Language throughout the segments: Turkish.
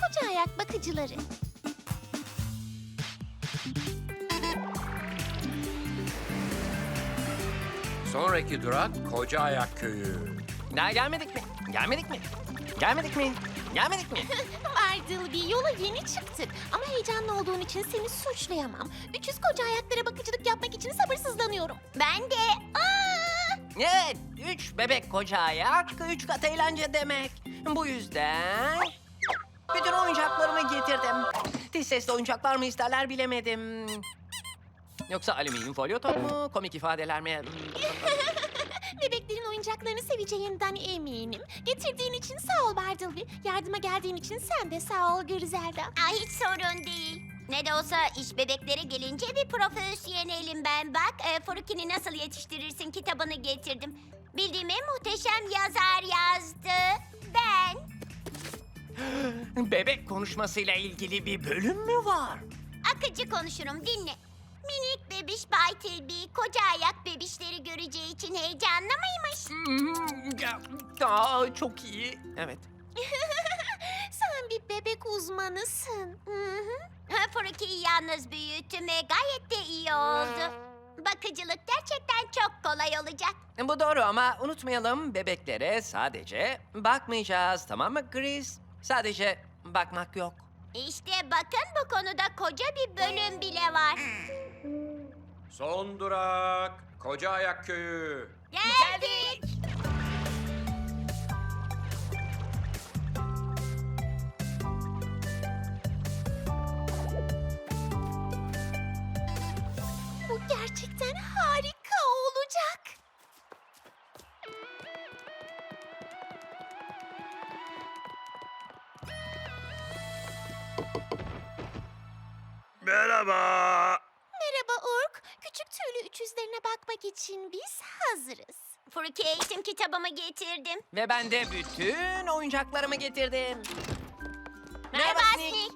Koca ayak bakıcıları. Sonraki durak Koca Ayak Köyü. Daha gelmedik mi? Gelmedik mi? Gelmedik mi? Gelmedik mi? Bartleby yola yeni çıktık. Ama heyecanlı olduğun için seni suçlayamam. 300 koca ayaklara bakıcılık yapmak için sabırsızlanıyorum. Ben de. Aa! Evet, üç bebek koca ayak, üç kat eğlence demek. Bu yüzden... Bütün oyuncaklarımı getirdim. Tiz sesli oyuncaklar mı isterler bilemedim. Yoksa alüminyum folyo top mu, komik ifadeler mi? Bebeklerin oyuncaklarını seveceğinden eminim. Getirdiğin için sağ ol Bartleby. Yardıma geldiğin için sen de sağ ol Griselda. Aa, hiç sorun değil. Ne de olsa iş bebeklere gelince bir profesyonelim ben. Bak, e, Furuki'ni nasıl yetiştirirsin kitabını getirdim. Bildiğim en muhteşem yazar yazdı. Ben. Bebek konuşmasıyla ilgili bir bölüm mü var? Akıcı konuşurum, dinle. Bebiş Bay Tilby, koca ayak bebişleri göreceği için heyecanlı mıymış? Hmm, ya, Aa, çok iyi. Evet. Sen bir bebek uzmanısın. Furuki'yi yalnız büyüttüm ve gayet de iyi oldu. Bakıcılık gerçekten çok kolay olacak. Bu doğru ama unutmayalım bebeklere sadece bakmayacağız tamam mı Chris? Sadece bakmak yok. İşte bakın bu konuda koca bir bölüm bile var. Son durak Koca Ayak Köyü. Geldik. Bu gerçekten harika olacak. Merhaba. Küçük tüylü üçüzlerine bakmak için biz hazırız. Furuki eğitim kitabımı getirdim. Ve ben de bütün oyuncaklarımı getirdim. Merhaba Sneak. Sneak.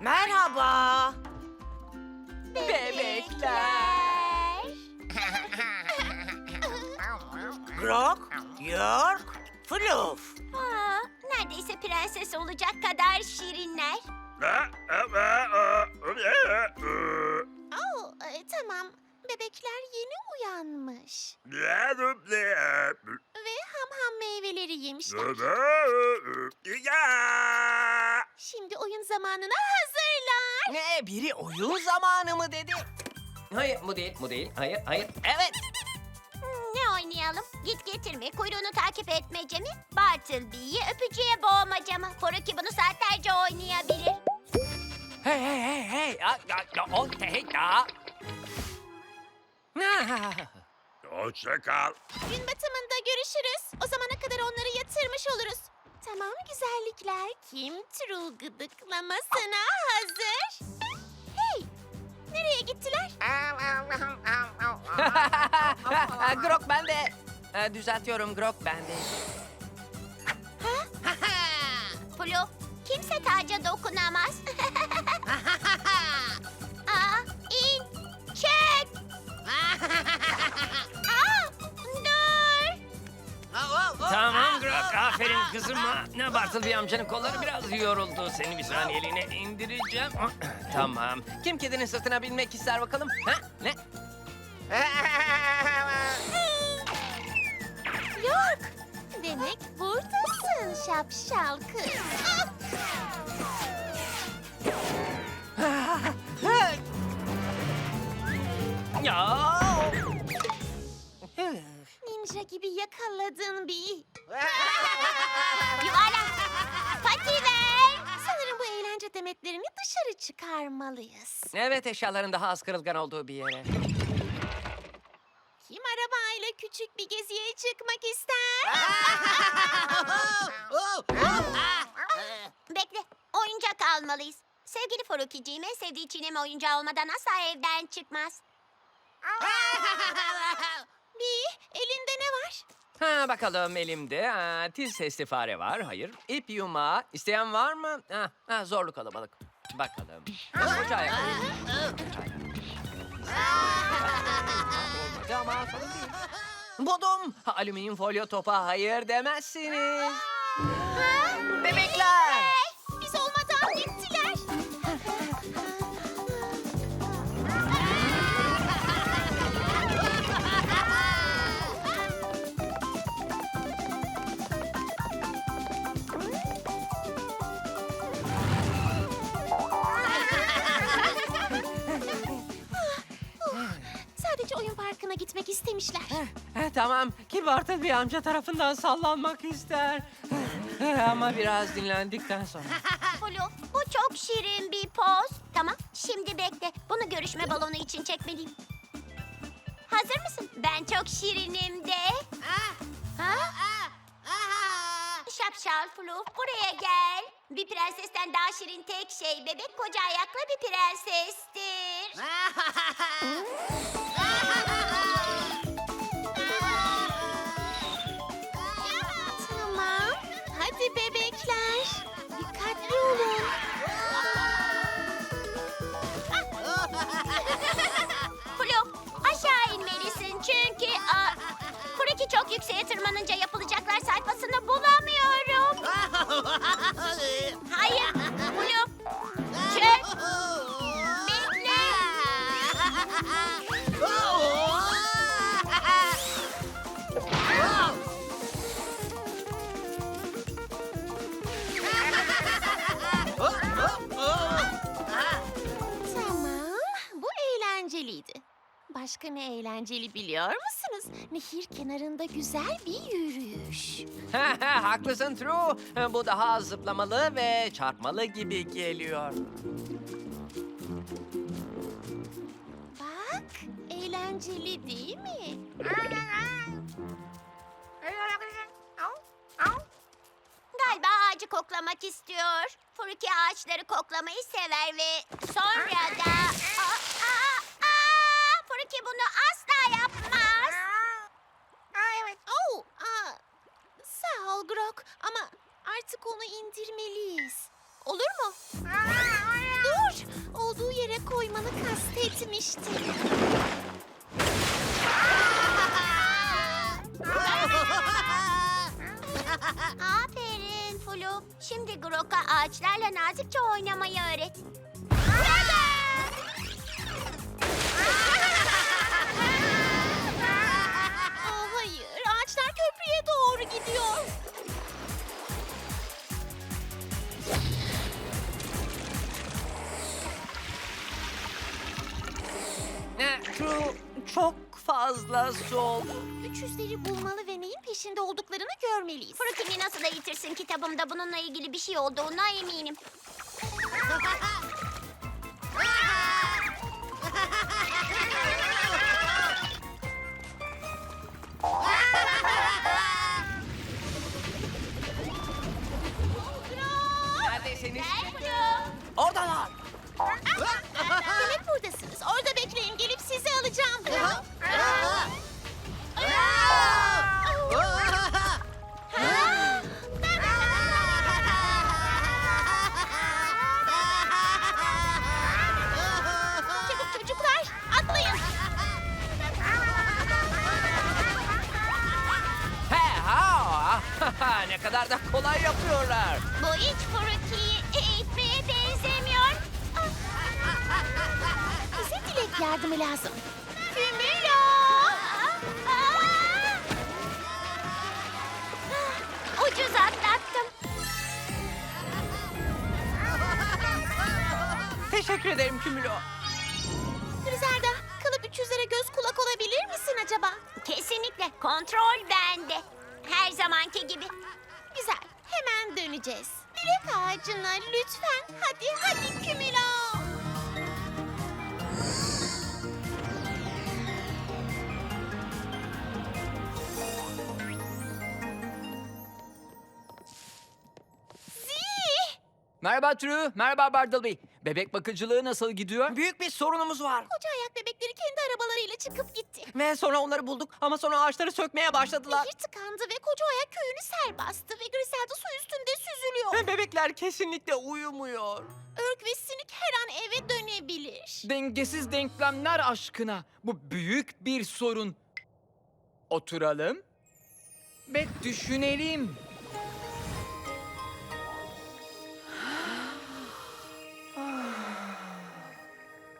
Merhaba. Bebekler. Grok, York, Fluff. Aa, neredeyse prenses olacak kadar şirinler. Oo, e, tamam. Bebekler yeni uyanmış. Ve ham ham meyveleri yemişler. Şimdi oyun zamanına hazırlar. Ne biri oyun zamanı mı dedi? Hayır bu değil bu değil. Hayır hayır. Evet. Hmm, ne oynayalım? Git getirme, kuyruğunu takip etmece mi? Bartleby'yi öpücüğe boğmaca mı? Furuki bunu saatlerce oynayabilir. Hey hey hey hey. Ya, ya, ya, o hey ya. Hoşça kal. Gün batımında görüşürüz. O zamana kadar onları yatırmış oluruz. Tamam güzellikler. Kim True gıdıklamasına hazır? Hey! Nereye gittiler? Grok bende. Ee, düzeltiyorum Grok bende. Flu, kimse taca dokunamaz. Tamam Grok aferin kızıma. Ne Bartleby amcanın kolları biraz yoruldu. Seni bir saniyeliğine indireceğim. tamam. Kim kedinin sırtına binmek ister bakalım? Ha? Ne? York! Demek buradasın şapşal kız. Dışarı çıkarmalıyız. Evet eşyaların daha az kırılgan olduğu bir yere. Kim arabayla küçük bir geziye çıkmak ister? Bekle, oyuncak almalıyız. Sevgili Forukiciğim en sevdiği çiğneme oyuncağı olmadan asla evden çıkmaz. bir, elinde ne var? Ha bakalım elimde. Ha, tiz sesli fare var. Hayır. İp yumağı. İsteyen var mı? Ha, ha, zorlu kalabalık. Bakalım. Koca ayak. Koca ayak. Olmadı ama sorun değil. Buldum. Ha, Alüminyum folyo topa hayır demezsiniz. Bebekler. İstemişler. Ha, tamam. Kibartın bir amca tarafından sallanmak ister. Ama biraz dinlendikten sonra. Flu, bu çok şirin bir poz. Tamam, şimdi bekle. Bunu görüşme balonu için çekmeliyim. Hazır mısın? Ben çok şirinim de. Ha? Şapşal Flu, buraya gel. Bir prensesten daha şirin tek şey bebek koca ayaklı bir prensestir. Bebekler. Musunuz? Nehir kenarında güzel bir yürüyüş. Haklısın True. Bu daha az zıplamalı ve çarpmalı gibi geliyor. Bak, eğlenceli değil mi? Galiba ağacı koklamak istiyor. Furuki ağaçları koklamayı sever ve sonra da... Aa, aa, aa! Furuki bunu asla yapmaz. Oh, aa, sağ ol Grok ama artık onu indirmeliyiz. Olur mu? Dur, olduğu yere koymanı kastetmiştim. Aferin Fulu. Şimdi Grok'a ağaçlarla nazikçe oynamayı öğret. Gidiyor. Eh, True çok fazla soğuk. Üçüzleri bulmalı ve neyin peşinde olduklarını görmeliyiz. Furuki'ni nasıl eğitirsin kitabımda bununla ilgili bir şey olduğuna eminim. Oradalar. Demek buradasınız. Orada bekleyin, gelip sizi alacağım. Çabuk çocuklar, atlayın. He ha. ne kadar da kolay yapıyorlar. Bu hiç Furuki'yi yardımı lazım. Kümülo. Ucuz atlattım. Teşekkür ederim Kümülo. Griselda, kalıp üçüzlere göz kulak olabilir misin acaba? Kesinlikle kontrol bende. Her zamanki gibi. Güzel, hemen döneceğiz. Dilek ağacına lütfen. Hadi, hadi Kümülo. Merhaba True, merhaba Bartleby. Bebek bakıcılığı nasıl gidiyor? Büyük bir sorunumuz var. Koca ayak bebekleri kendi arabalarıyla çıkıp gitti. Ve sonra onları bulduk ama sonra ağaçları sökmeye başladılar. Nehir tıkandı ve koca ayak köyünü sel bastı ve Griselda su üstünde süzülüyor. Ve bebekler kesinlikle uyumuyor. Örk ve sinik her an eve dönebilir. Dengesiz denklemler aşkına. Bu büyük bir sorun. Oturalım ve düşünelim.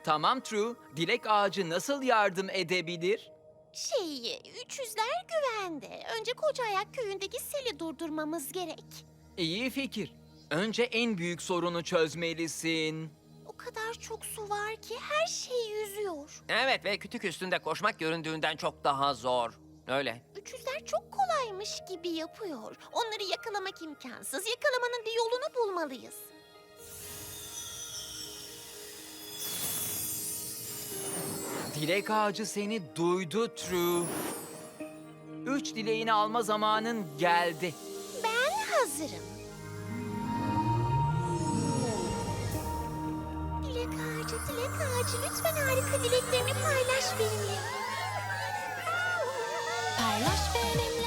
Tamam True. Dilek ağacı nasıl yardım edebilir? Şey, üçüzler güvende. Önce koca ayak köyündeki seli durdurmamız gerek. İyi fikir. Önce en büyük sorunu çözmelisin. O kadar çok su var ki her şey yüzüyor. Evet ve kütük üstünde koşmak göründüğünden çok daha zor. Öyle. Üçüzler çok kolaymış gibi yapıyor. Onları yakalamak imkansız. Yakalamanın bir yolunu bulmalıyız. Dilek ağacı seni duydu True. Üç dileğini alma zamanın geldi. Ben hazırım. Dilek ağacı, dilek ağacı lütfen harika dileklerini paylaş benimle. Paylaş benimle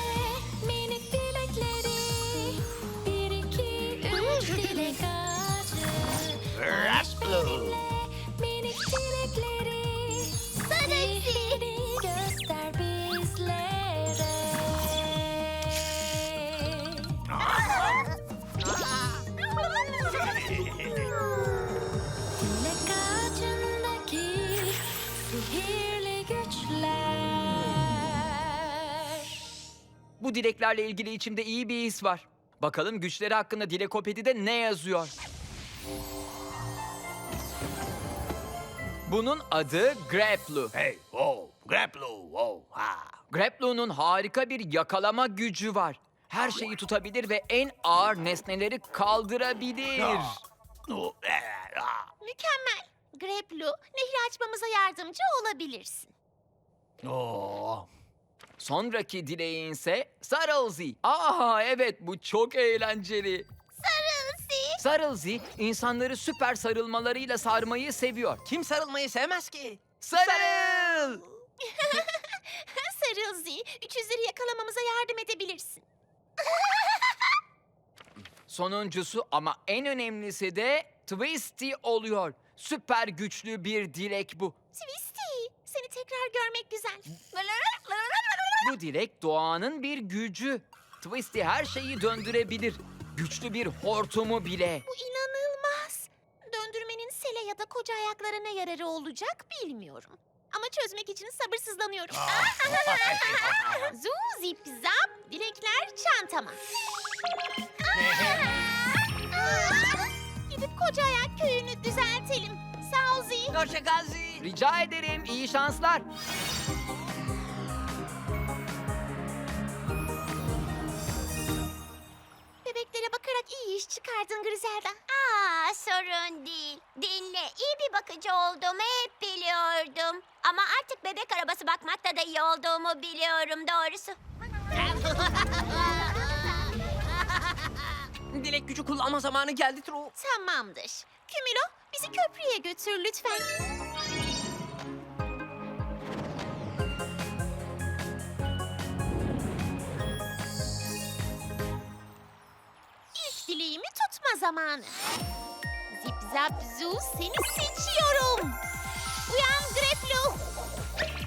Bu dileklerle ilgili içimde iyi bir his var. Bakalım güçleri hakkında Dilekopedi'de ne yazıyor? Bunun adı Graplu. Hey, oh, Graplu, oh, ha. Graplu'nun harika bir yakalama gücü var. Her şeyi tutabilir ve en ağır nesneleri kaldırabilir. Eh, ah. Mükemmel. Greplu, nehri açmamıza yardımcı olabilirsin. Oh, Sonraki dileğin ise Sarılzi. Aa evet bu çok eğlenceli. Sarılsi. Sarılzi insanları süper sarılmalarıyla sarmayı seviyor. Kim sarılmayı sevmez ki? Sarıl! Sarılsi, üçüzleri yakalamamıza yardım edebilirsin. Sonuncusu ama en önemlisi de Twisty oluyor. Süper güçlü bir dilek bu. Twisty, seni tekrar görmek güzel. Bu dilek doğanın bir gücü. Twisty her şeyi döndürebilir. Güçlü bir hortumu bile. Bu inanılmaz. Döndürmenin sele ya da koca ayaklarına yararı olacak bilmiyorum. Ama çözmek için sabırsızlanıyorum. Zu zip zap, dilekler çantama. Gidip koca ayak köyünü düzeltelim. Sağ ol Zi. Hoşça kal Zi. Rica ederim iyi şanslar. Bebeklere bakarak iyi iş çıkardın Griselda. Aa sorun değil. Dinle iyi bir bakıcı olduğumu hep biliyordum. Ama artık bebek arabası bakmakta da iyi olduğumu biliyorum doğrusu. Dilek gücü kullanma zamanı geldi True. Tamamdır. Kümülo bizi köprüye götür lütfen. İlk dileğimi tutma zamanı. Zip zap zoo seni seçiyorum. Uyan Greplu.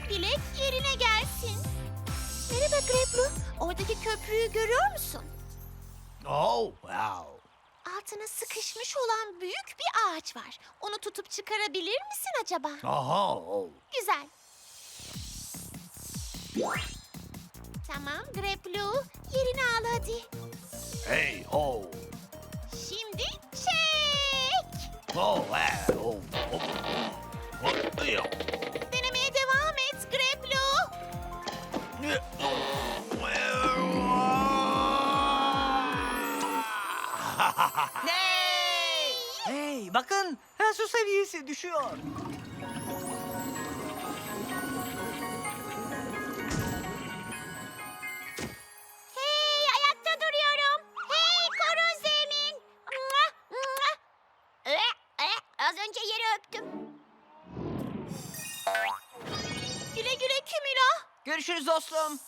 Dilek yerine gelsin. Merhaba Greplu. Oradaki köprüyü görüyor musun? oh, wow. Altına sıkışmış olan büyük bir ağaç var. Onu tutup çıkarabilir misin acaba? Oh. Güzel. Tamam Greplu. Yerini al hadi. Hey, oh, Şimdi çek. oh, eh, oh, oh. Oh, Ney? Hey bakın ha, su seviyesi düşüyor. Hey ayakta duruyorum. Hey korun zemin. Ee, e, az önce yeri öptüm. Güle güle Kümüla. Görüşürüz dostum.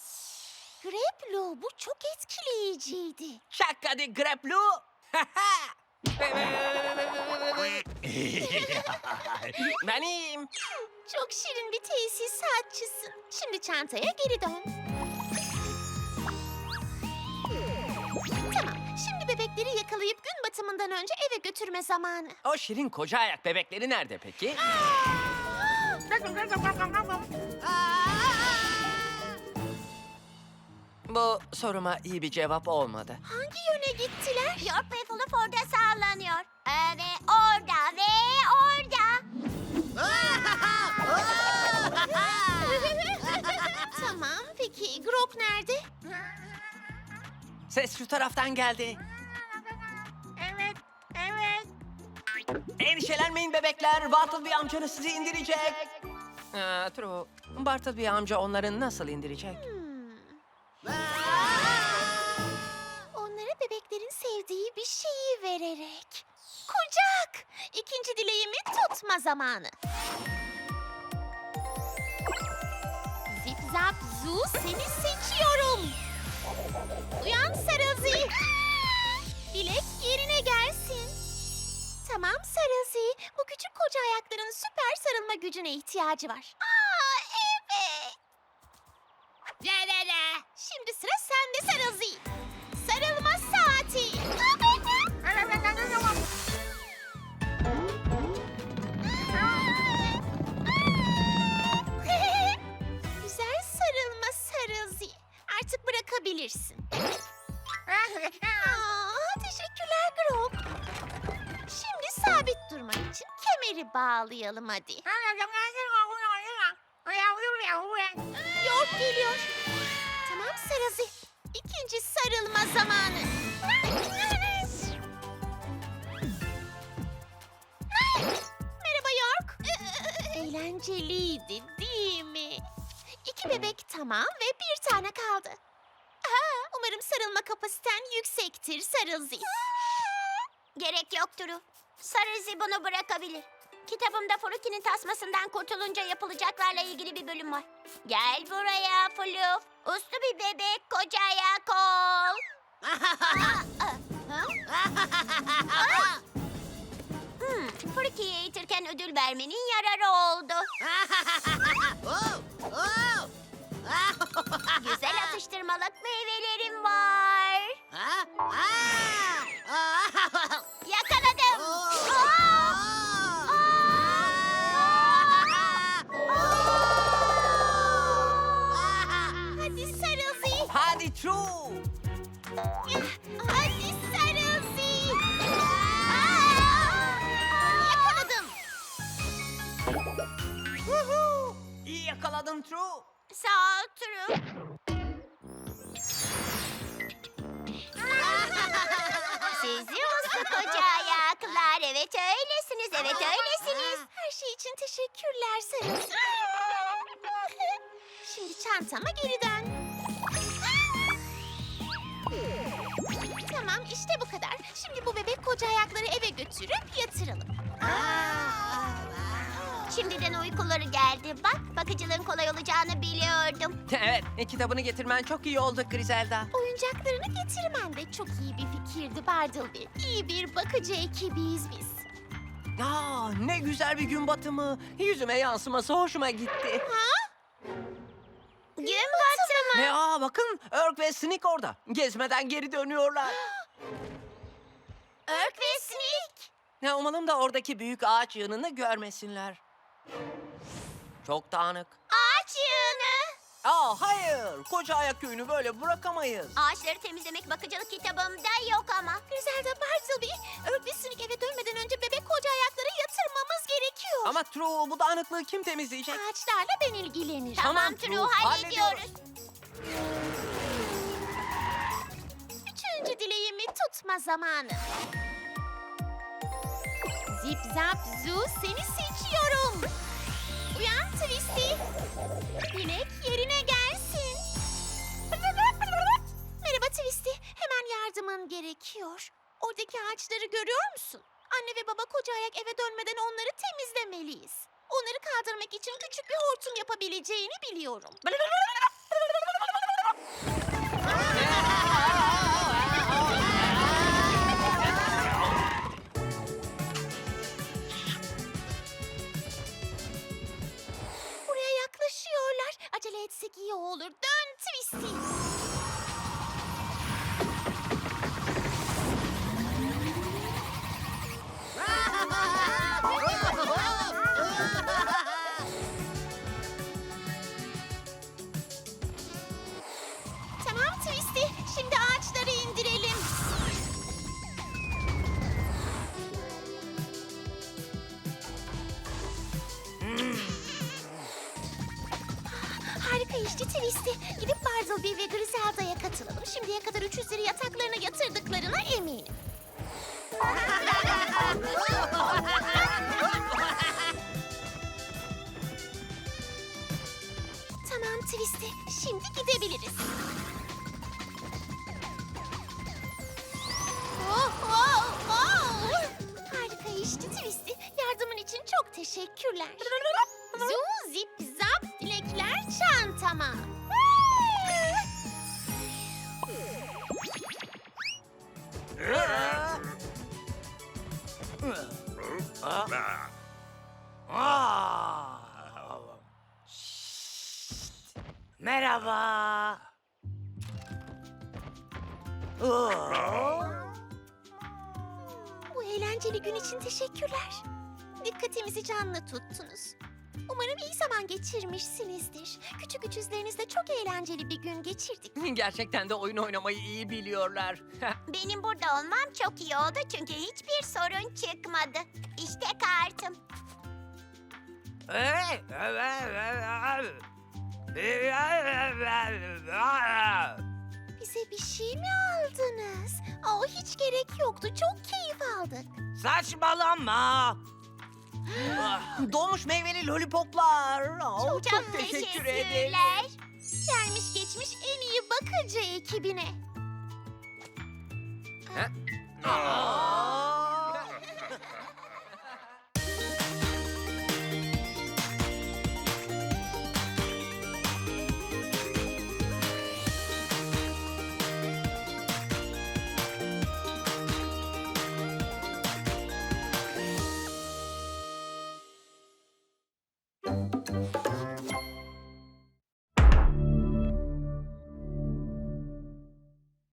Greplo bu çok etkileyiciydi. Şaka di greplu. ben iyiyim. Çok şirin bir tesisatçısın. Şimdi çantaya geri dön. Tamam, şimdi bebekleri yakalayıp gün batımından önce eve götürme zamanı. O şirin koca ayak bebekleri nerede peki? Bu soruma iyi bir cevap olmadı. Hangi yöne gittiler? York ve Fluff orada sallanıyor. Ee, ve orada ve orada. tamam, peki Grok nerede? Ses şu taraftan geldi. Evet, evet. Endişelenmeyin bebekler. Bartleby amcanız sizi indirecek. Ee, True, Bartleby amca onları nasıl indirecek? Vererek. Kucak! İkinci dileğimi tutma zamanı. Zip zap zoo seni seçiyorum. Uyan Sarılzi. Dilek yerine gelsin. Tamam Sarılzi. Bu küçük koca ayakların süper sarılma gücüne ihtiyacı var. Aa evet. Şimdi sıra sende Sarılzi. Artık bırakabilirsin. Aa, teşekkürler Grok. Şimdi sabit durmak için kemeri bağlayalım hadi. Yok geliyor. Tamam Sarılzi. İkinci sarılma zamanı. Merhaba York. Eğlenceliydi değil mi? İki bebek tamam ve bir tane kaldı. Aa, umarım sarılma kapasiten yüksektir Sarılzi. Gerek yok Duru. Sarızi bunu bırakabilir. Kitabımda Furuki'nin tasmasından kurtulunca yapılacaklarla ilgili bir bölüm var. Gel buraya Fluff. Uslu bir bebek koca ayak ol. Hmm, Furuki'yi eğitirken ödül vermenin yararı oldu. Güzel atıştırmalık meyvelerim var. Şimdi bu bebek koca ayakları eve götürüp yatıralım. Şimdiden uykuları geldi. Bak bakıcılığın kolay olacağını biliyordum. Evet, e, kitabını getirmen çok iyi oldu Griselda. Oyuncaklarını getirmen de çok iyi bir fikirdi Bartleby. İyi bir bakıcı ekibiyiz biz. Aa, ne güzel bir gün batımı. Yüzüme yansıması hoşuma gitti. Gün batımı. Ne aa bakın Örk ve Sneak orada. Gezmeden geri dönüyorlar. Örk ve Sneak. Ne umalım da oradaki büyük ağaç yığınını görmesinler. Çok dağınık. Ağaç yığını. Aa hayır, koca ayak köyünü böyle bırakamayız. Ağaçları temizlemek bakıcılık kitabımda yok ama. Griselda Bartleby, Örtbüsünük eve dönmeden önce bebek koca ayakları yatırmamız gerekiyor. Ama True bu dağınıklığı kim temizleyecek? Ağaçlarla ben ilgilenirim. Tamam, True True, hallediyoruz. Tutma zamanı. Zip zap zoo seni seçiyorum. Uyan Twisty. Dilek yerine gelsin. Merhaba Twisty. Hemen yardımın gerekiyor. Oradaki ağaçları görüyor musun? Anne ve baba koca ayak eve dönmeden onları temizlemeliyiz. Onları kaldırmak için küçük bir hortum yapabileceğini biliyorum. etsek iyi olur. Harika işti Twisty. Gidip Bartleby ve Griselda'ya katılalım. Şimdiye kadar üçüzleri yataklarına yatırdıklarına eminim. tamam Twisty. Şimdi gidebiliriz. Oh, oh, oh. Harika işti Twisty. Yardımın için çok teşekkürler. Çantama. Merhaba. Bu eğlenceli gün için teşekkürler. Dikkatimizi canlı tuttunuz. Umarım iyi zaman geçirmişsinizdir. Küçük üçüzlerinizle çok eğlenceli bir gün geçirdik. Gerçekten de oyun oynamayı iyi biliyorlar. Benim burada olmam çok iyi oldu çünkü hiçbir sorun çıkmadı. İşte kartım. Bize bir şey mi aldınız? Aa, hiç gerek yoktu. Çok keyif aldık. Saçmalama. Donmuş meyveli lollipoplar. Oo, Çok, teşekkür ederim. teşekkürler. Gelmiş geçmiş en iyi bakıcı ekibine. Aa,